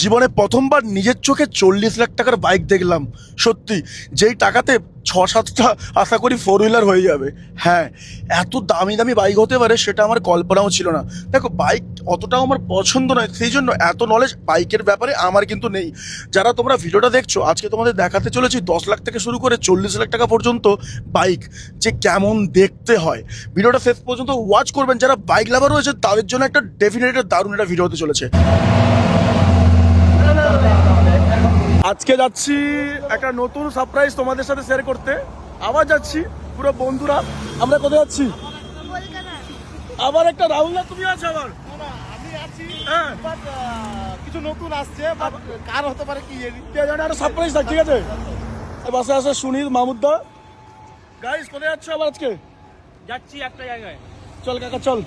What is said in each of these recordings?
জীবনে প্রথমবার নিজের চোখে চল্লিশ লাখ টাকার বাইক দেখলাম। সত্যি, যেই টাকাতে ছ সাতটা আশা করি ফোর হুইলার হয়ে যাবে। হ্যাঁ এত দামি দামি বাইক হতে পারে সেটা আমার কল্পনাও ছিল না। দেখো, বাইক অতটাও আমার পছন্দ নয়, সেই জন্য এত নলেজ বাইকের ব্যাপারে আমার কিন্তু নেই। যারা তোমরা ভিডিওটা দেখছ, আজকে তোমাদের দেখাতে চলেছি দশ লাখ থেকে শুরু করে চল্লিশ লাখ টাকা পর্যন্ত বাইক যে কেমন দেখতে হয়। ভিডিওটা শেষ পর্যন্ত ওয়াচ করবেন, যারা বাইক লাভার রয়েছে, তাদের জন্য একটা ডেফিনেট দারুণ একটা ভিডিও হতে চলেছে। আজকে যাচ্ছি একটা নতুন সারপ্রাইজ তোমাদের সাথে শেয়ার করতে। আবার যাচ্ছি পুরো বন্ধুরা আমরা কোথায় যাচ্ছি? আবার একটা রাহুল না তুমি আছো আবার? আমি আছি হ্যাঁ। কিছু নতুন আসছে বাট কার হতে পারে কি জানি। একটা সারপ্রাইজ থাক ঠিক আছে? এই বাসে আছে সুনীল মাহমুদদা গাইস কোথায় যাচ্ছ আবার আজকে? যাচ্ছি একটা জায়গায়। চল কাকা চল।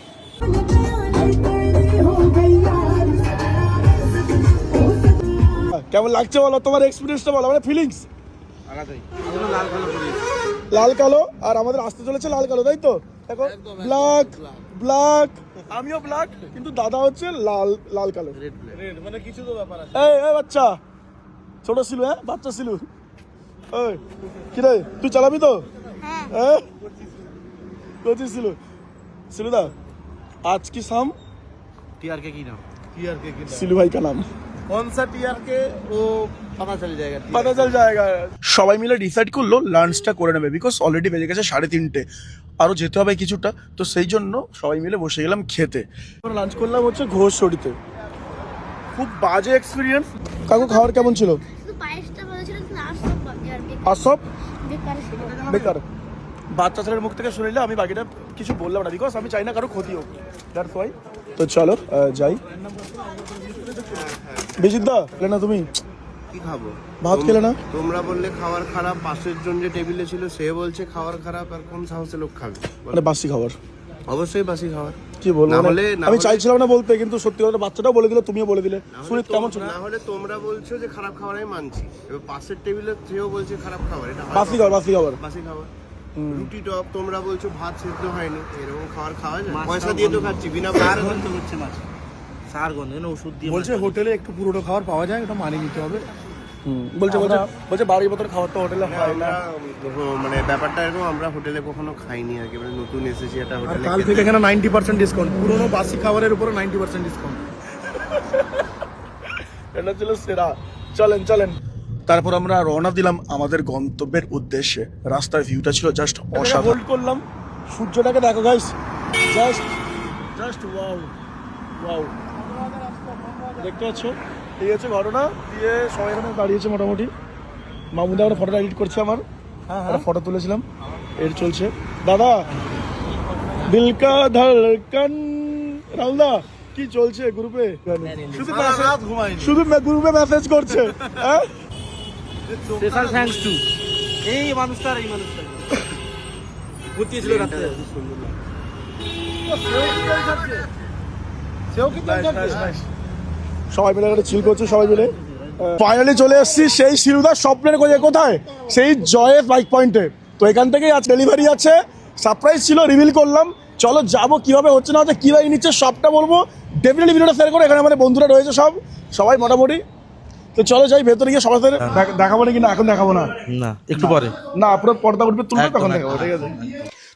কেমন লাগছে বলো? তোমার এক্সপিরিয়েন্সটা বলো মানে ফিলিংস লাল কালো আর আমাদের আসতে চলেছে লাল কালো তাই তো? দেখো ব্ল্যাক ব্ল্যাক আমিও ব্ল্যাক কিন্তু দাদা হচ্ছে লাল লাল কালো। মানে কিছু তো ব্যাপার আছে। এই এই বাচ্চা। ছোট ছিল হ্যাঁ? বাচ্চা ছিল ওই কি রে তুই চালাবি তো? হ্যাঁ।, হ্যাঁ? কোচি ছিল ছিল দা আজ কি সাম টিআরকে কি নাম? টিআরকে কি সিলু ভাই কা নাম। অনসার্ট ইয়ারকে ও পাতা চাল জায়গা পাতা চাল জায়গা সবাই মিলে ডিসাইড করল লাঞ্চটা করে নেবে বিকজ অলরেডি বেজে গেছে সাড়ে তিনটে। আরও যেতে হবে কিছুটা তো সেই জন্য সবাই মিলে বসে গেলাম খেতে। লাঞ্চ করলাম হচ্ছে ঘোষ শড়িতে খুব বাজে এক্সপিরিয়েন্স কাকু খাওয়ার কেমন ছিল? আসব বেকার। বাচ্চা ছেলের মুখ থেকে শুনিলে আমি বাকিটা কিছু বললাম না বিকজ আমি চাই না কারও ক্ষতি হোক। দ্যাটস ওয়াই তো চলো যাই। বিজিদ্দা খেলে না তুমি? কি খাব? ভাত খেলে না? তোমরা বললে খাবার খারাপ পাশের জন যে টেবিলে ছিল সে বলছে খাবার খারাপ আর কোন সাহসে লোক খাবে? মানে বাসি খাবার। অবশ্যই বাসি খাবার। কি বলব না মানে আমি চাইছিলাম না বলতে কিন্তু সত্যি কথা বাচ্চাটাও বলে দিলে তুমিও বলে দিলে। সুনীত কেমন ছিল? না হলে তোমরা বলছো যে খারাপ খাবার আমি মানছি। এবার পাশের টেবিলে সেও বলছে খারাপ খাবার এটা বাসি খাবার বাসি খাবার। বাসি খাবার। রুটি টপ তোমরা বলছো ভাত সেদ্ধ হয়নি এরকম খাবার খাওয়া যায়? পয়সা দিয়ে তো খাচ্ছি বিনা পয়সা। গন্ধ করছে মাছ। সার গন্ধ না ওষুধ দিয়ে বলছে হোটেলে একটু পুরোটা খাবার পাওয়া যায় ওটা মানিয়ে নিতে হবে। বলছে বলছে বলছে বাড়ির মতন খাবার তো হোটেলে হয় না। মানে ব্যাপারটা এরকম আমরা হোটেলে কখনো খাইনি আর কি মানে নতুন এসেছি একটা হোটেলে কাল থেকে এখানে নাইনটি পার্সেন্ট ডিসকাউন্ট পুরোনো বাসি খাবারের উপরে নাইনটি পার্সেন্ট ডিসকাউন্ট এটা ছিল সেরা। চলেন চলেন। তারপর আমরা রওনা দিলাম আমাদের গন্তব্যের উদ্দেশ্যে। রাস্তার ভিউটা ছিল জাস্ট অসাধারণ। করলাম। সূর্যটাকে দেখো guys just just wow wow দেখতে পাচ্ছ? এই হচ্ছে ঘটনা। দিয়ে সবাই এখানে দাঁড়িয়েছে মোটামুটি। মামুদা আমরা ফটোটা এডিট করছে আমার। একটা ফটো তুলেছিলাম। এর চলছে। দাদা দিল কা ধড়কন রাহুলদা কি চলছে গ্রুপে শুধু শুধু গ্রুপে মেসেজ করছে। হ্যাঁ? স্পেশাল থ্যাঙ্কস টু এই মানুষটার এই মানুষটার। রাত্রে। সবাই মিলে একটা চিল করছে সবাই মিলে। ফাইনালি চলে এসেছি সেই শিরুদার স্বপ্নের কোথায় কোথায়? সেই জয়ের বাইক পয়েন্টে তো এখান থেকেই আজ ডেলিভারি আছে। সারপ্রাইজ ছিল রিভিল করলাম। চলো যাব কীভাবে হচ্ছে না হচ্ছে কী বাইক নিচ্ছে সবটা বলব। ডেফিনেটলি ভিডিওটা শেয়ার করে এখানে আমাদের বন্ধুরা রয়েছে সব। সবাই মোটামুটি তো চলো যাই ভেতরে গিয়ে সবার সাথে দেখ- দেখাবো নাকি না? এখন দেখাবো না? না একটু পরে। না আপনার পর্দা উঠবে তুলবে তখন দেখাবো ঠিক আছে।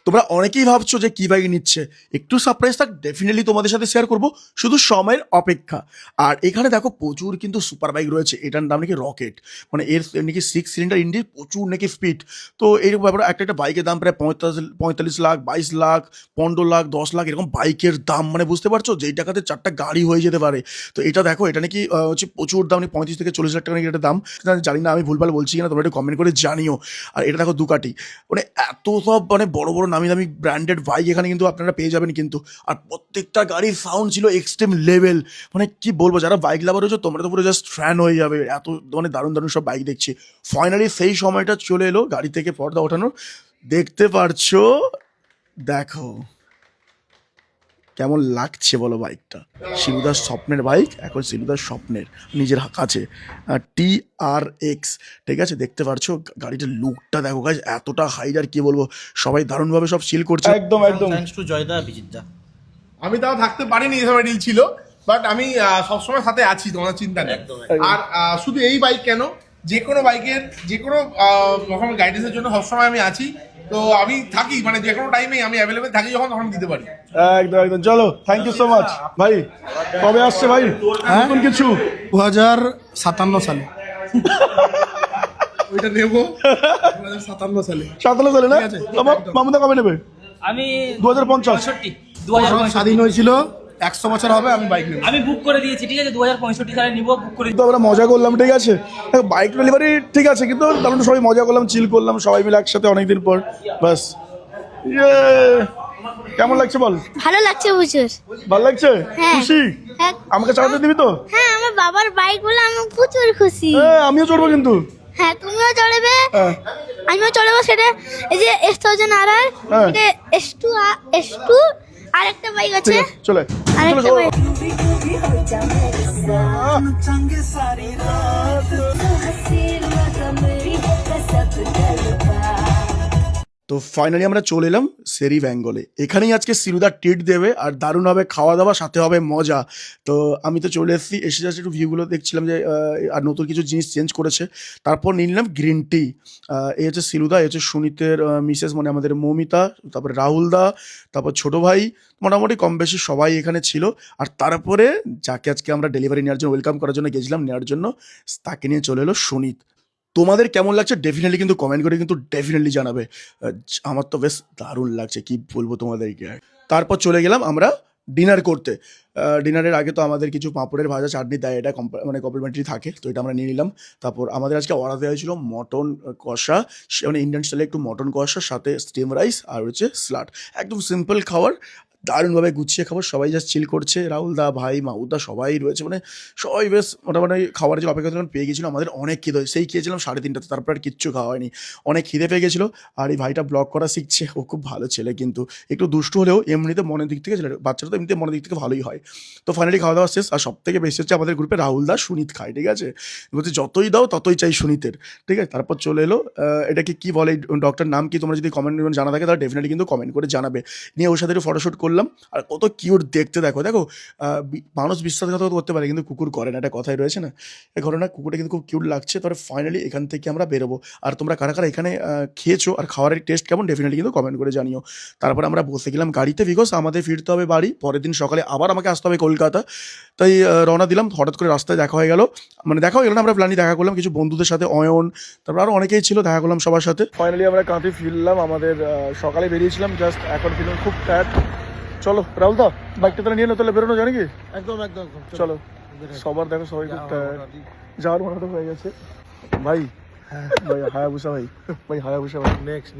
তোমরা অনেকেই ভাবছ যে কি বাইক নিচ্ছে। একটু সারপ্রাইজ থাক ডেফিনেটলি তোমাদের সাথে শেয়ার করব। শুধু সময়ের অপেক্ষা। আর এখানে দেখো প্রচুর কিন্তু সুপার বাইক রয়েছে। এটার নাম নাকি রকেট মানে এর নাকি সিক্স সিলিন্ডার ইঞ্জিন প্রচুর নাকি স্পিড তো এরকম ব্যাপারে একটা একটা বাইকের দাম প্রায় পঁয়তাল্লিশ পঁয়তাল্লিশ লাখ, বাইশ লাখ, পনেরো লাখ, দশ লাখ এরকম বাইকের দাম। মানে বুঝতে পারছ? যেই টাকাতে চারটা গাড়ি হয়ে যেতে পারে। তো এটা দেখো, এটা নাকি হচ্ছে প্রচুর দাম, নাকি পঁয়ত্রিশ থেকে চল্লিশ লাখ টাকা নাকি এটা দাম। জানি না, আমি ভুলভাল বলছি কিনা, তোমরা একটু কমেন্ট করে জানিও। আর এটা দেখো দুকাটি মানে এত সব মানে বড় বড় নামি দামি ব্র্যান্ডেড বাইক এখানে কিন্তু আপনারা পেয়ে যাবেন কিন্তু। আর প্রত্যেকটা গাড়ির সাউন্ড ছিল এক্সট্রিম লেভেল মানে কি বলব, যারা বাইক লাভার রয়েছে, তোমরা তো পুরো জাস্ট ফ্যান হয়ে যাবে। এত মানে দারুণ দারুণ সব বাইক দেখছি। ফাইনালি সেই সময়টা চলে এলো গাড়ি থেকে পর্দা ওঠানোর। দেখতে পারছ? দেখো। কেমন লাগছে বলো বাইকটা? শিলুদার স্বপ্নের বাইক এখন শিলুদার স্বপ্নের নিজের কাছে। টি আর এক্স ঠিক আছে? দেখতে পারছ গাড়িটার লুকটা দেখো গাছ এতটা হাইট আর কি বলব সবাই দারুণভাবে সব সিল করছে। একদম একদম। থ্যাঙ্কস টু জয়দা বিজিতদা। আমি তাও থাকতে পারিনি এসব ছিল বাট আমি সবসময় সাথে আছি তোমাদের চিন্তা নেই। আর শুধু এই বাইক কেন? যে কোনো বাইকের যে কোনো গাইডেন্সের জন্য সবসময় আমি আছি। তো আমি থাকি মানে যে কোনো টাইমে আমি অ্যাভেলেবেল থাকি যখন তখন দিতে পারি। একদম একদম। চলো থ্যাংক ইউ সো মাচ ভাই কবে আসছে ভাই? নতুন কিছু? দু হাজার সাতান্ন সালে। ওইটা নেব। দু হাজার সাতান্ন সালে। সাতান্ন সালে না? মামুদা কবে নেবে? আমি দু হাজার পঞ্চাশ দু হাজার স্বাধীন হয়েছিল। একশো বছর হবে আমি বাইক নেব। আমি বুক করে দিয়েছি ঠিক আছে? দু হাজার পঁয়ষট্টি সালে নিবো বুক করে তো আমরা মজা করলাম ঠিক আছে? বাইক ডেলিভারি ঠিক আছে কিন্তু তারপরে সবাই মজা করলাম চিল করলাম সবাই মিলে একসাথে অনেকদিন পর বাস ইয়ে কেমন লাগছে বল? ভালো লাগছে প্রচুর ভালো লাগছে? হ্যাঁ। খুশি? হ্যাঁ। আমাকে চালাতে দিবি তো? হ্যাঁ আমার বাবার বাইক বলে আমি প্রচুর খুশি। হ্যাঁ আমিও চড়বো কিন্তু। হ্যাঁ তুমিও চড়বে? হ্যাঁ। আমিও চড়বো সেটা। এই যে এস থাউজেন্ড আর আর হ্যাঁ। এটা এস টু এস টু আর একটা বাইক আছে। ঠিক আছে চলে। আরেকটা চলো, বাইক তো ফাইনালি আমরা চলে এলাম সেরি বেঙ্গলে এখানেই আজকে সিরুদা ট্রিট দেবে আর দারুণ হবে খাওয়া দাওয়া সাথে হবে মজা। তো আমি তো চলে এসেছি, এসে জাস্ট একটু ভিউগুলো দেখছিলাম যে আর নতুন কিছু জিনিস চেঞ্জ করেছে। তারপর নিয়ে নিলাম গ্রিন টি এই হচ্ছে সিরুদা, এই হচ্ছে সুনীতের মিসেস মানে আমাদের মৌমিতা, তারপরে রাহুল দা, তারপর ছোট ভাই, মোটামুটি কম বেশি সবাই এখানে ছিল। আর তারপরে যাকে আজকে আমরা ডেলিভারি নেওয়ার জন্য ওয়েলকাম করার জন্য গেছিলাম, নেওয়ার জন্য, তাকে নিয়ে চলে এলো সুনীত। তোমাদের কেমন লাগছে? ডেফিনেটলি কিন্তু কমেন্ট করে কিন্তু ডেফিনেটলি জানাবে। আমার তো বেশ দারুণ লাগছে, কি বলব তোমাদেরকে? তারপর চলে গেলাম আমরা ডিনার করতে। ডিনারের আগে তো আমাদের কিছু পাঁপড়ের ভাজা, চাটনি দেয় এটা মানে কমপ্লিমেন্টারি থাকে, তো এটা আমরা নিয়ে নিলাম। তারপর আমাদের আজকে অর্ডার দেওয়া হয়েছিল মটন কষা মানে ইন্ডিয়ান স্টাইলে একটু মটন কষা, সাথে স্টিম রাইস আর হচ্ছে স্লাট একদম সিম্পল খাবার দারুণভাবে গুছিয়ে খাবার সবাই জাস্ট চিল করছে। রাহুল দা, ভাই মাউদা সবাই রয়েছে। মানে সবাই বেশ মোটামুটি খাবারের যে অপেক্ষা ছিলাম, পেয়ে গেছিল। আমাদের অনেক খিদে সেই খেয়েছিলাম সাড়ে তিনটাতে তারপর আর কিচ্ছু খাওয়া হয়নি। অনেক খিদে পেয়ে গেছিল। আর এই ভাইটা ব্লগ করা শিখছে। ও খুব ভালো ছেলে কিন্তু। একটু দুষ্টু হলেও এমনিতে মনের দিক থেকে ছেলে, বাচ্চারা তো এমনিতে মনের দিক থেকে ভালোই হয়। তো ফাইনালি খাওয়া দাওয়া শেষ। আর সব থেকে বেশি হচ্ছে আমাদের গ্রুপে রাহুল দা, সুনীত খায়, ঠিক আছে? বলছে, যতই দাও, ততই চাই সুনীতের। ঠিক আছে? তারপর চলে এলো এটাকে কি বলে? ডক্টর নাম কি? তোমরা যদি কমেন্ট জানা থাকে তাহলে ডেফিনেটলি কিন্তু কমেন্ট করে জানাবে। নিয়ে ওর সাথে ফটোশ্যুট করলাম। আর কত কিউট দেখতে, দেখো দেখো মানুষ বিশ্বাসঘাতকতা করতে পারে, কিন্তু কুকুর করে না, একটা কথাই রয়েছে না? এই ঘটনা কুকুরটা কিন্তু খুব কিউট লাগছে। তারপরে ফাইনালি এখান থেকে আমরা বেরোবো। আর তোমরা কারা কারা এখানে খেয়েছো আর খাবারের টেস্ট কেমন ডেফিনেটলি কিন্তু কমেন্ট করে জানিও। তারপরে আমরা বসে গেলাম গাড়িতে বিকজ আমাদের ফিরতে হবে বাড়ি। পরের দিন সকালে আবার আমাকে আসতে হবে কলকাতা। তাই রওনা দিলাম। হঠাৎ করে রাস্তায় দেখা হয়ে গেল। মানে দেখা হয়ে গেল আমরা প্ল্যানই দেখা করলাম কিছু বন্ধুদের সাথে, অয়ন, তারপর আরও অনেকেই ছিল, দেখা করলাম সবার সাথে। ফাইনালি আমরা কাঁথি ফিরলাম। আমাদের সকালে বেরিয়েছিলাম জাস্ট এখন ফিরলাম, খুব টায়ার্ড চলো রাহুল দা বাইকটা তাহলে নিয়ে না তাহলে বেরোনো জানি নাকি একদম একদম চলো। সবার দেখো সবাই খুব যাওয়ার মনে তো হয়ে গেছে। ভাই ভাই হায়াবুসা ভাই ভাই হায়াবুসা ভাই। নেক্সট